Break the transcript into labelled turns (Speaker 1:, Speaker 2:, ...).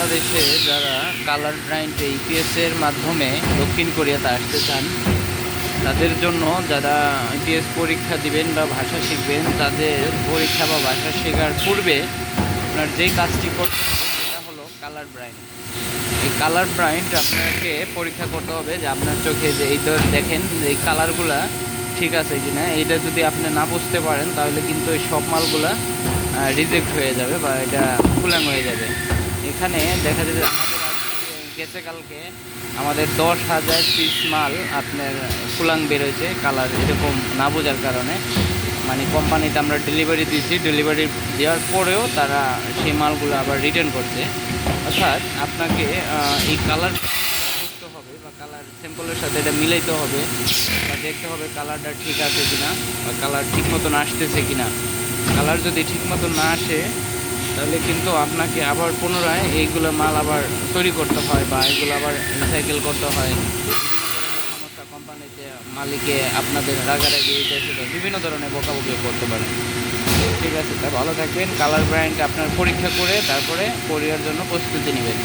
Speaker 1: বাংলাদেশে যারা colour ব্রাইন্ড EPS এর মাধ্যমে দক্ষিণ কোরিয়াতে আসতে চান, তাদের জন্য যারা ইপিএস পরীক্ষা দিবেন বা ভাষা শিখবেন, তাদের পরীক্ষা বা ভাষা শেখার পূর্বে আপনার যেই কাজটি করতে হবে সেটা হলো কালার ব্রাইন্ড এই কালার ব্রাইন্ড আপনাকে পরীক্ষা করতে হবে যে আপনার চোখে যে এই তো দেখেন এই কালারগুলা ঠিক আছে কি না এটা যদি আপনি না বুঝতে পারেন, তাহলে কিন্তু এই সব মালগুলা রিজেক্ট হয়ে যাবে বা এটা ফুলাং হয়ে যাবে। এখানে দেখা যাবে গেছে কালকে, আমাদের দশ হাজার পিস মাল আপনার কুলাং বেরোয়েছে কালার এরকম না বোঝার কারণে। মানে কোম্পানিতে আমরা ডেলিভারি দিয়েছি ডেলিভারি দেওয়ার পরেও তারা সেই মালগুলো আবার রিটার্ন করছে। অর্থাৎ আপনাকে এই কালার বুঝতে হবে বা কালার স্যাম্পলের সাথে এটা মিলাইতে হবে বা দেখতে হবে কালারটা ঠিক আছে কিনা বা কালার ঠিক মতন আসতেছে কিনা। কালার যদি ঠিক মতো না আসে, তাহলে কিন্তু আপনাকে আবার পুনরায় এইগুলো মাল আবার তৈরি করতে হয় বা এগুলো আবার রিসাইকেল করতে হয়। মালিকে আপনাদের রাগারাগি বিভিন্ন ধরনের বকাবকি করতে পারে। ঠিক আছে, তা ভালো থাকবেন। কালার ব্র্যান্ড আপনার পরীক্ষা করে তারপরে কোরিয়ার জন্য প্রস্তুতি নেবেন।